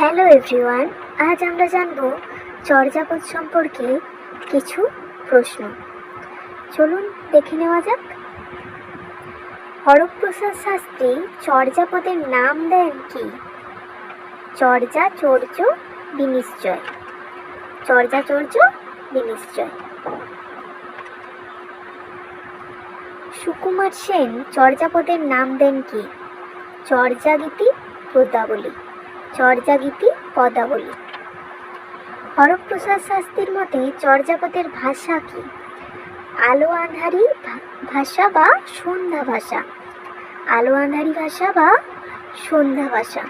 Hello everyone আজ আমরা জানব চর্যাপদ সম্পর্কে কিছু প্রশ্ন। চলুন দেখে নেওয়া যাক। হরপ্রসাদ শাস্ত্রী চর্যাপদের নাম দেন কি? চর্যা চর্য বিনিশ্চয়। চর্যা চর্য বিনিশ্চয়। সুকুমার সেন চর্যাপদের নাম দেন কি? চর্যাগীতি পদাবলী চর্যাগীতি, পদাবলী। হরপ্রসাদ শাস্ত্রীর মতে চর্যাপদের ভাষা কি? আলো আঁধারি ভাষা বা সন্ধ্যা ভাষা? আলো আঁধারি ভাষা বা সন্ধ্যা ভাষা?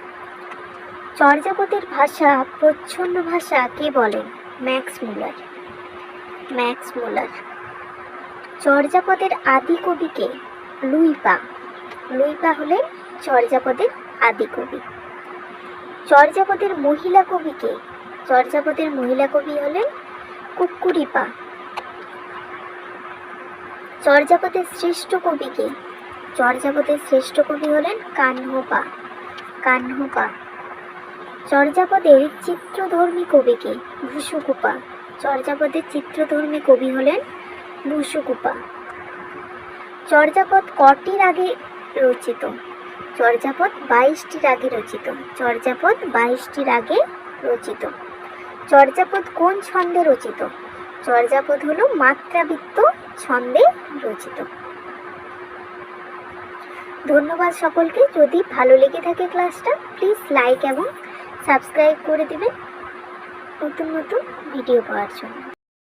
চর্যাপদের ভাষা প্রচ্ছন্ন ভাষা কে বলেন? ম্যাক্স মুলার। ম্যাক্স মুলার। চর্যাপদের আদি কবিকে লুইপা। লুইপা হলেন চর্যাপদের আদি কবি। চর্যাপদের মহিলা কবিকে। চর্যাপদের মহিলা কবি হলেন কুক্কুরিপা। চর্যাপদের শ্রেষ্ঠ কবিকে। চর্যাপদের শ্রেষ্ঠ কবি হলেন কাহ্নপা কাহ্নপা চর্যাপদের চিত্রধর্মী কবিকে ভূসুকুপা চর্যাপদের চিত্রধর্মী কবি হলেন ভূসুকুপা চর্যাপদ কটির আগে রচিত। চর্যাপদ বাইশটির আগে রচিত। চর্যাপদ বাইশটির আগে রচিত। চর্যাপদ কোন ছন্দে রচিত? চর্যাপদ হলো মাত্রাবৃত্ত ছন্দে রচিত। ধন্যবাদ সকলকে। যদি ভালো লেগে থাকে ক্লাসটা প্লিজ লাইক এবং সাবস্ক্রাইব করে দিবেন। নতুন নতুন ভিডিও পাওয়ার জন্য।